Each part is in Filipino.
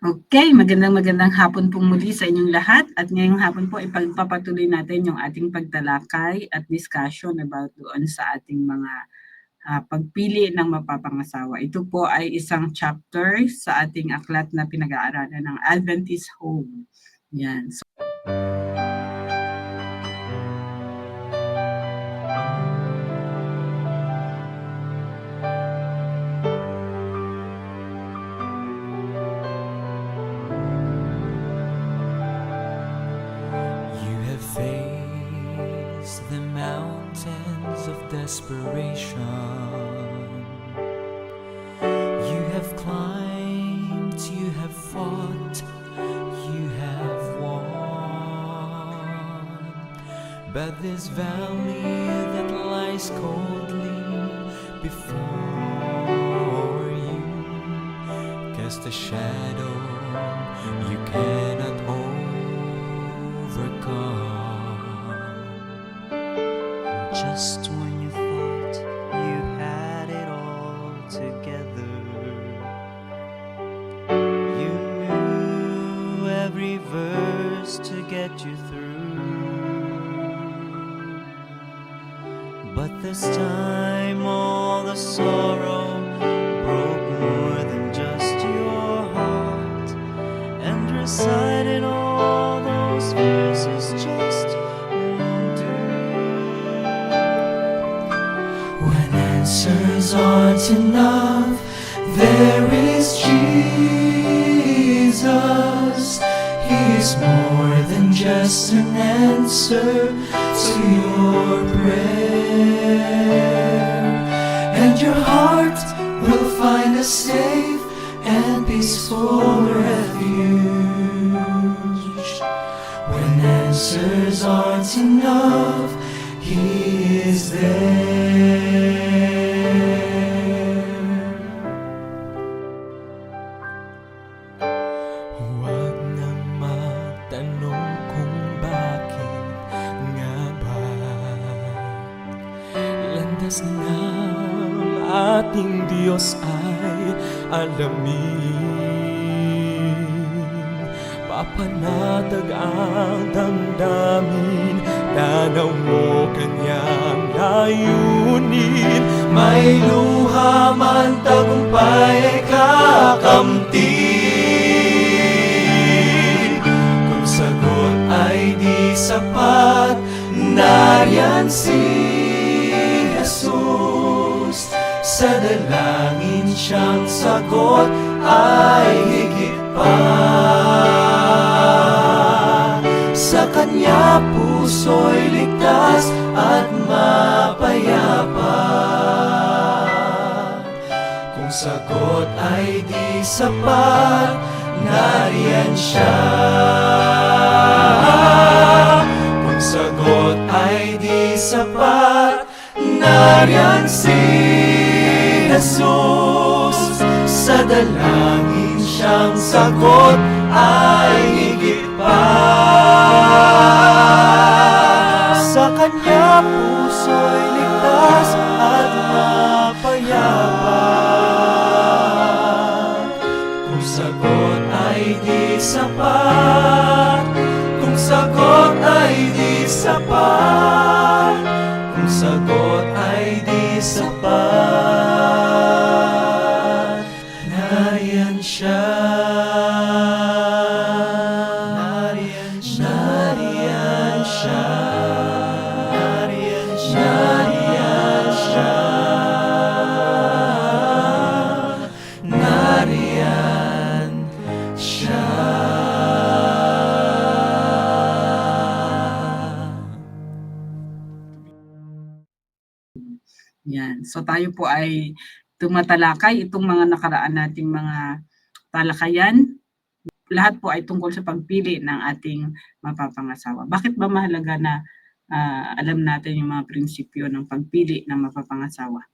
Okay, magandang magandang hapon po muli sa inyong lahat at ngayong hapon po ipagpapatuloy natin yung ating pagtalakay at discussion about doon sa ating mga ah, pagpili ng mapapangasawa. Ito po ay isang chapter sa ating aklat na pinag-aaralan ng Adventist Home. Yan. So, Faced the mountains of desperation. You have climbed, you have fought, you have won. But this valley that lies coldly before you cast a shadow you cannot overcome just one. Answers aren't enough, there is Jesus. He is more than just an answer to your prayer, and your heart will find a safe and peaceful refuge. When answers aren't enough, He is there. Papanatag ang damdamin. Tanaw mo kanyang layunin. May luha man tagumpay ay kakamtin. Kung sagot ay di sapat Nariyan si Jesus. Sa dalangin siyang sagot ay higit pa puso'y ligtas at mapayapa. Kung sagot ay di sapat, nariyan siya. Kung sagot ay di sapat, nariyan si Jesus. Sa dalangin siyang sagot ay higit pa Sa kanya puso'y ligtas at mapayapa Kung sagot ay di sapat Kung sagot ay di sapat So tayo po ay tumatalakay itong mga nakaraan nating mga talakayan. Lahat po ay tungkol sa pagpili ng ating mapapangasawa. Bakit ba mahalaga na ah, alam natin yung mga prinsipyo ng pagpili ng mapapangasawa?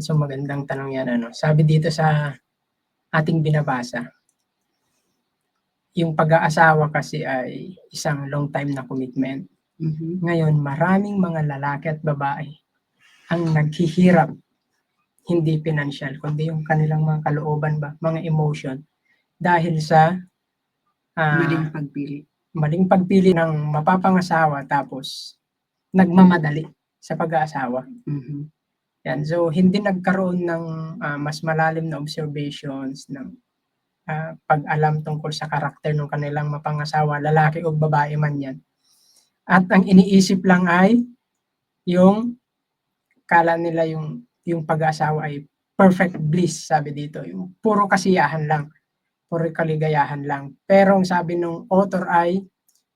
So magandang tanong yan. Ano? Sabi dito sa ating binabasa, yung pag-aasawa kasi ay isang long time na commitment. Mhm. Ngayon, maraming mga lalaki at babae ang naghihirap, hindi financial, kundi yung kanilang mga kalooban ba, mga emotion, dahil sa ah, Maling pagpili. maling pagpili ng mapapangasawa tapos nagmamadali sa pag-aasawa. Mhm. Yan. So, hindi nagkaroon ng ah, mas malalim na observations ng ah, pag-alam tungkol sa karakter ng kanilang mapangasawa, lalaki o babae man yan. At ang iniisip lang ay yung kala nila yung yung pag-aasawa ay perfect bliss, sabi dito. Yung puro kasiyahan lang, puro kaligayahan lang. Pero ang sabi ng author ay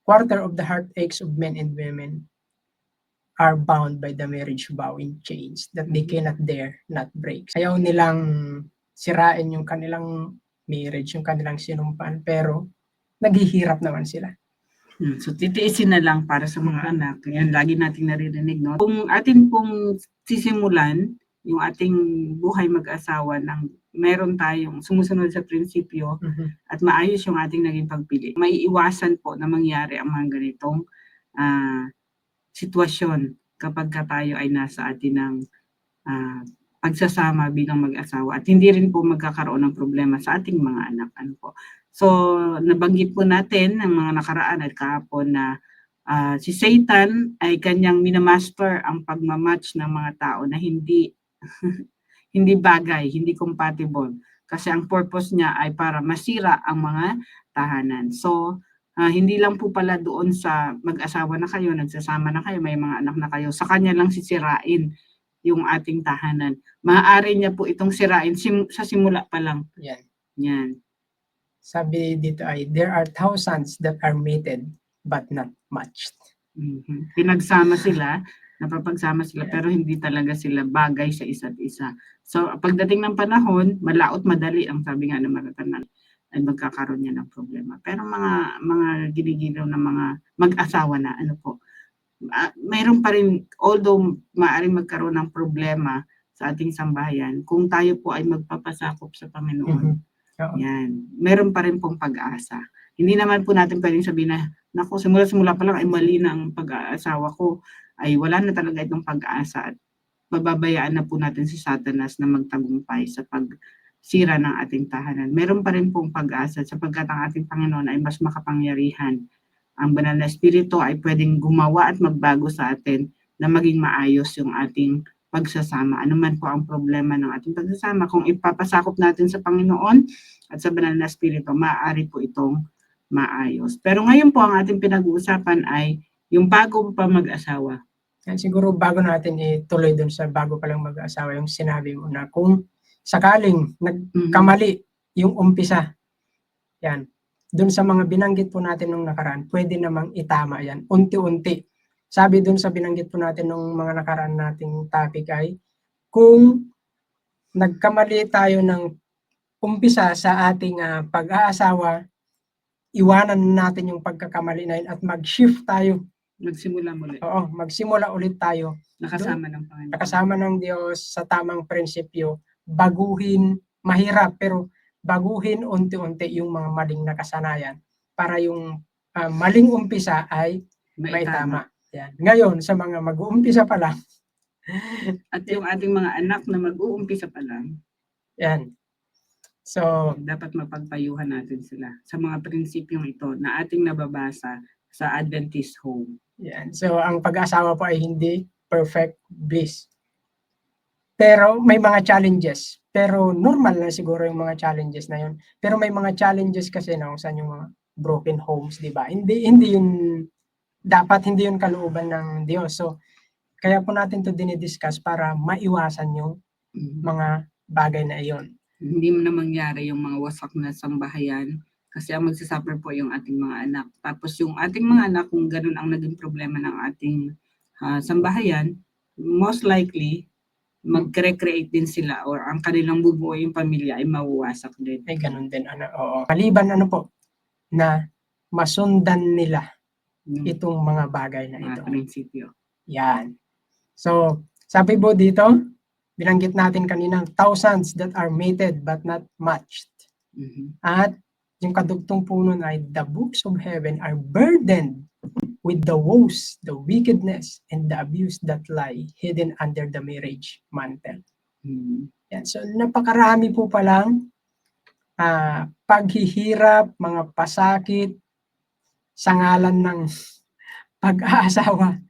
quarter of the heartaches of men and women are bound by the marriage vow in chains that they cannot dare not break. Ayaw nilang sirain yung kanilang marriage, yung kanilang sinumpaan, pero naghihirap naman sila. Hmm, So titiisin na lang para sa mga anak. Yan lagi nating naririnig no. Kung atin pong sisimulan yung ating buhay mag-asawa ng meron tayong sumusunod sa prinsipyo at maayos yung ating naging pagpili. May iwasan po na mangyari ang mga ganitong ah, sitwasyon kapag ka tayo ay nasa atin ng ah, pagsasama bilang mag-asawa at hindi rin po magkakaroon ng problema sa ating mga anak. Ano po. So, nabanggit po natin ng mga nakaraan at kahapon na ah, si Satan ay kanyang minamaster ang pagmamatch ng mga tao na hindi hindi bagay, hindi compatible. Kasi ang purpose niya ay para masira ang mga tahanan. So, ah, hindi lang po pala doon sa mag-asawa na kayo, nagsasama na kayo, may mga anak na kayo, sa kanya lang sisirain yung ating tahanan. Maaari niya po itong sirain sim- sa simula pa lang. Yan. Yan. Sabi dito ay, there are thousands that are mated but not matched. Mhm. Pinagsama sila, napapagsama sila, Yeah. pero hindi talaga sila bagay sa isa't isa. So, pagdating ng panahon, malaot madali ang sabi nga ng maratanan ay magkakaroon niya ng problema. Pero mga mga ginigilaw na mga mag-asawa na, ano po, ah, mayroon pa rin, although maaaring magkaroon ng problema sa ating sambahayan, kung tayo po ay magpapasakop sa Panginoon, Mhm. Oo. yan. Meron pa rin pong pag-asa. Hindi naman po natin pwedeng sabihin na, naku, simula-simula pa lang ay mali na ang pag-aasawa ko. Ay wala na talaga itong pag-asa at pababayaan na po natin si Satanas na magtagumpay sa pagsira ng ating tahanan. Meron pa rin pong pag-asa sapagkat ang ating Panginoon ay mas makapangyarihan. Ang banal na espiritu ay pwedeng gumawa at magbago sa atin na maging maayos yung ating pagsasama. Ano man po ang problema ng ating pagsasama, kung ipapasakop natin sa Panginoon at sa banal na espiritu, maaari po itong maayos. Pero ngayon po ang ating pinag-uusapan ay yung bago pa mag-asawa. Yan, siguro bago natin ituloy dun sa bago pa lang mag-asawa, yung sinabi mo na kung sakaling nagkamali yung umpisa, yan, dun sa mga binanggit po natin nung nakaraan, pwede namang itama yan, unti-unti. Sabi dun sa binanggit po natin nung mga nakaraan nating topic ay, kung nagkamali tayo ng umpisa sa ating ah, pag-aasawa, iwanan natin yung pagkakamali na yun at mag-shift tayo. Magsimula muli. Oo, magsimula ulit tayo Nakasama ng Panginoon. nakasama ng Diyos sa tamang prinsipyo, baguhin, mahirap, pero baguhin unti-unti yung mga maling nakasanayan para yung ah, maling umpisa ay may tama. Yan. Ngayon, sa mga mag-uumpisa pa lang, At yung ating mga anak na mag-uumpisa pa lang, yan. So, dapat mapagpayuhan natin sila sa mga prinsipyong ito na ating nababasa sa Adventist home. yan. So, ang pag-asawa po ay hindi perfect bliss. Pero may mga challenges. Pero normal na siguro yung mga challenges na yun. Pero may mga challenges kasi na kung saan yung mga broken homes, di ba? Hindi, hindi yun, dapat hindi yun kalooban ng Diyos. So, kaya po natin to dinidiscuss para maiwasan yung Mhm. mga bagay na iyon. Hindi mo na mangyari yung mga wasak na sambahayan kasi ang magsasuffer po yung ating mga anak. Tapos yung ating mga anak, kung ganun ang naging problema ng ating ah, sambahayan, most likely, mag-recreate din sila or ang kanilang bubuo yung pamilya ay mawawasak din. Ay, ganun din. Ano, oo. Maliban ano po, na masundan nila Yung itong mga bagay na ito. mga prinsipyo. Yan. So, sabi po dito, binanggit natin kanina, thousands that are mated but not matched. Mhm. At yung kadugtong po nun ay, the books of heaven are burdened with the woes, the wickedness, and the abuse that lie hidden under the marriage mantle. Mhm. Yan. So, napakarami po palang ah, paghihirap, mga pasakit sa ngalan ng pag-aasawa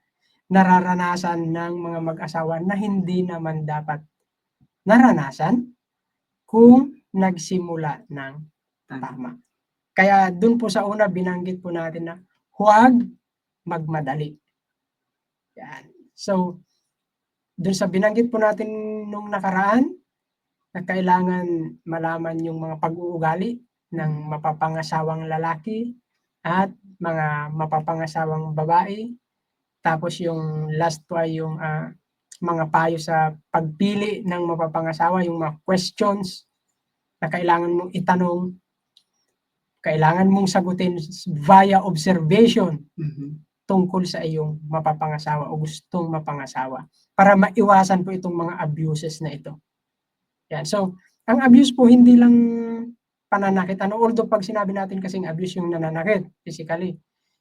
nararanasan ng mga mag-asawa na hindi naman dapat naranasan kung nagsimula ng Tama. Kaya dun po sa una binanggit po natin na huwag magmadali. Yan. So, dun sa binanggit po natin nung nakaraan, na kailangan malaman yung mga pag-uugali ng mapapangasawang lalaki at mga mapapangasawang babae. Tapos yung last po ay yung ah, mga payo sa pagpili ng mapapangasawa, yung mga questions na kailangan mong itanong, kailangan mong sagutin via observation Mhm. tungkol sa iyong mapapangasawa o gustong mapangasawa para maiwasan po itong mga abuses na ito. Yan. So, ang abuse po hindi lang pananakit. Ano, although pag sinabi natin kasing abuse yung nananakit physically.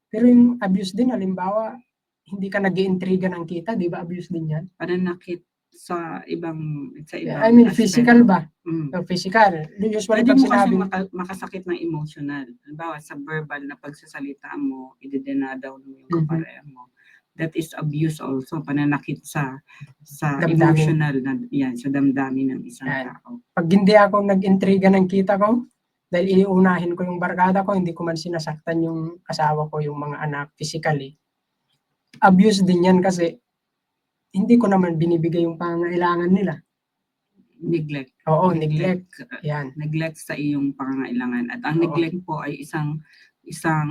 Pero yung abuse din, halimbawa, hindi ka nag iintriga ng kita, di ba abuse din yan? Pananakit sa ibang sa ibang I mean, aspect. physical ba? Mm. O physical. Usually Pwede pag mo kasi sinabi, maka- makasakit ng emotional. Halimbawa, sa verbal na pagsasalita mo, idedena-down mo yung Mhm. kapareha mo. That is abuse also, pananakit sa sa Damdamin. emotional na yan, sa damdamin ng isang Yan. tao. pag hindi ako nag-intriga ng kita ko, dahil iunahin ko yung barkada ko, hindi ko man sinasaktan yung asawa ko, yung mga anak physically. Abuse din yan kasi hindi ko naman binibigay yung pangailangan nila. Neglect. Oo, neglect. Yan. Neglect sa iyong pangangailangan. At ang Oo. neglect po ay isang isang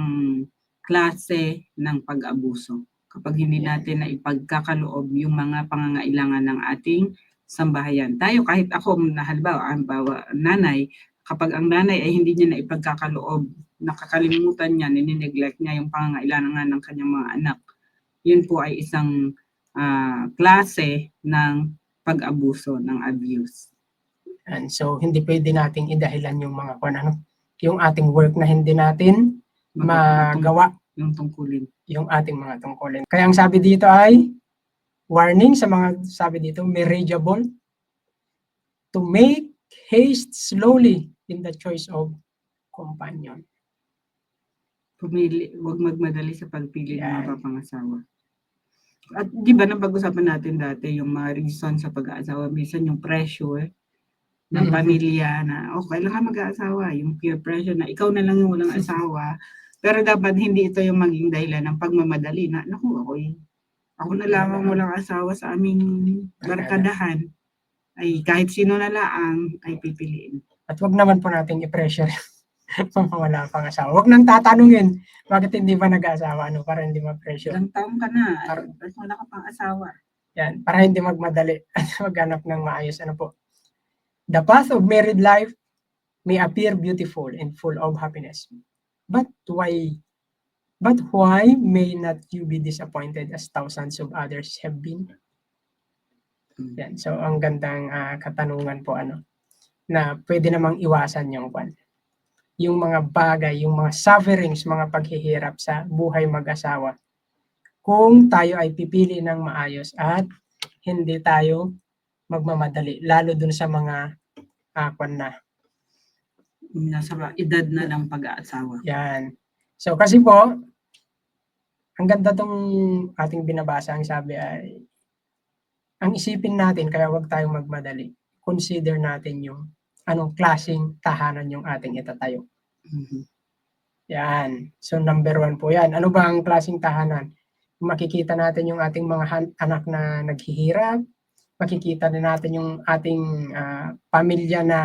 klase ng pag-abuso. Kapag hindi Yeah. natin na ipagkakaloob yung mga pangangailangan ng ating sambahayan. Tayo kahit ako na halimbawa, halimbawa nanay, kapag ang nanay ay hindi niya na ipagkakaloob, nakakalimutan niya, ninineglect niya yung pangangailangan ng kanyang mga anak. Yun po ay isang ah, klase ng pag-abuso, ng abuse. And so, hindi pwede nating idahilan yung mga kung ano, yung ating work na hindi natin magawa Yung tungkulin. yung ating mga tungkulin. Kaya ang sabi dito ay warning sa mga sabi dito marriageable to make haste slowly in the choice of companion. pumili, huwag magmadali sa pagpili ng Yan. mapapangasawa. At di ba napag-usapan natin dati yung mga reason sa pag-aasawa, minsan yung pressure ng Mhm. pamilya na, oh, kailan ka mag-aasawa? Yung peer pressure na ikaw na lang yung walang asawa. Pero dapat hindi ito yung maging dahilan ng pagmamadali na, naku, ako ako na lang ang walang asawa sa aming barkadahan. Ay kahit sino na lang ay pipiliin. At wag naman po nating i-pressure mga wala pang asawa. Wag nang tatanungin bakit hindi ba nag-asawa ano para hindi ma-pressure. Ilang taong ka na, ay, Par- ba't wala ka pang asawa? Yan, para hindi magmadali at maghanap ng maayos ano po. The path of married life may appear beautiful and full of happiness. But why but why may not you be disappointed as thousands of others have been? Mm. Yan. So ang gandang ah, katanungan po ano na pwede namang iwasan yung kwan. Yung mga bagay, yung mga sufferings, mga paghihirap sa buhay mag-asawa. Kung tayo ay pipili ng maayos at hindi tayo magmamadali, lalo dun sa mga ah, kwan na. nasa edad na ng pag-aasawa. Yan. So kasi po, ang ganda tong ating binabasa, ang sabi ay, ang isipin natin, kaya wag tayong magmadali. Consider natin yung anong klaseng tahanan yung ating itatayo. Mhm. Yan. So number one po yan. Ano ba ang klaseng tahanan? Makikita natin yung ating mga anak na naghihirap. Makikita din natin yung ating ah, pamilya na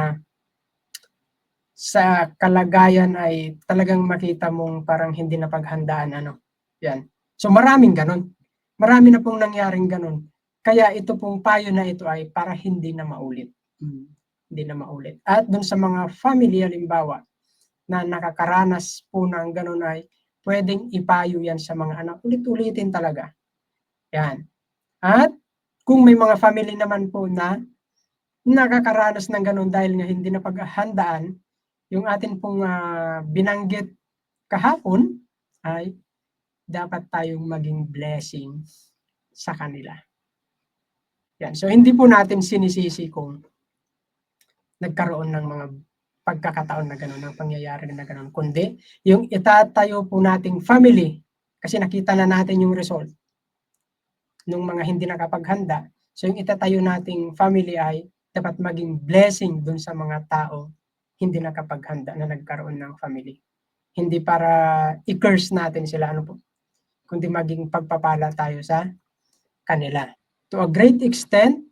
sa kalagayan ay talagang makita mong parang hindi na paghandaan ano. Yan. So maraming ganun. Marami na pong nangyaring ganun. Kaya ito pong payo na ito ay para hindi na maulit Mm. hindi na maulit. At dun sa mga family, halimbawa, na nakakaranas po ng ganun ay pwedeng ipayo yan sa mga anak. Ulit-ulitin talaga. Yan. At kung may mga family naman po na nakakaranas ng ganun dahil nga hindi na paghandaan, yung atin pong ah, binanggit kahapon ay dapat tayong maging blessing sa kanila. Yan. So hindi po natin sinisisi kung nagkaroon ng mga pagkakataon na gano'n, ng pangyayari na gano'n, kundi yung itatayo po nating family, kasi nakita na natin yung result ng mga hindi nakapaghanda. So yung itatayo nating family ay dapat maging blessing dun sa mga tao hindi nakapaghanda na nagkaroon ng family. Hindi para i-curse natin sila, ano po, kundi maging pagpapala tayo sa kanila. To a great extent,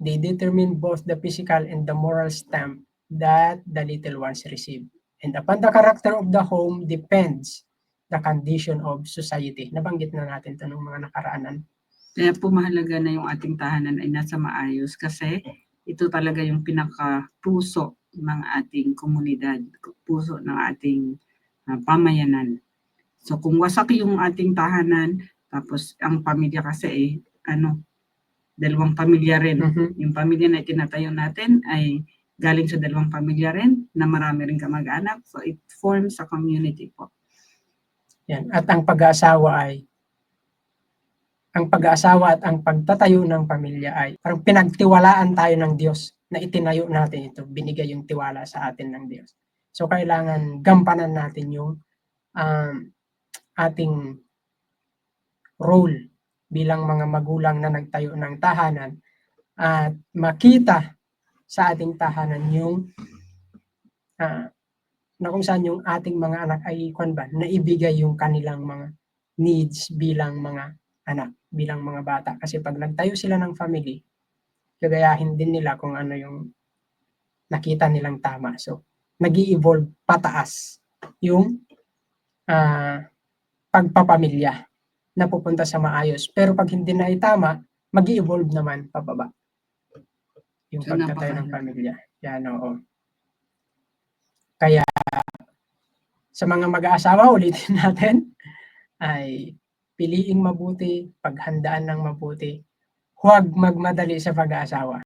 they determine both the physical and the moral stamp that the little ones receive. And upon the character of the home depends the condition of society. Nabanggit na natin ito ng mga nakaraanan. Kaya po mahalaga na yung ating tahanan ay nasa maayos kasi ito talaga yung pinaka-puso ng ating komunidad, puso ng ating ah, pamayanan. So kung wasak yung ating tahanan, tapos ang pamilya kasi eh, ano, dalawang pamilya rin. Mhm. Yung pamilya na itinatayo natin ay galing sa dalawang pamilya rin na marami rin kamag-anak. So it forms a community po. Yan. At ang pag-aasawa ay ang pag-aasawa at ang pagtatayo ng pamilya ay parang pinagtiwalaan tayo ng Diyos na itinayo natin ito, binigay yung tiwala sa atin ng Diyos. So kailangan gampanan natin yung um, ating role bilang mga magulang na nagtayo ng tahanan at makita sa ating tahanan yung ah, na kung saan yung ating mga anak ay kwan ba, naibigay yung kanilang mga needs bilang mga anak, bilang mga bata. Kasi pag nagtayo sila ng family, gagayahin din nila kung ano yung nakita nilang tama. So, nag evolve pataas yung ah, pagpapamilya na pupunta sa maayos. Pero pag hindi na itama, mag evolve naman pababa. Yung So, ng pamilya. Yan, oo. Kaya, sa mga mag-aasawa, ulitin natin, ay piliing mabuti, paghandaan ng mabuti, huwag magmadali sa pag-aasawa.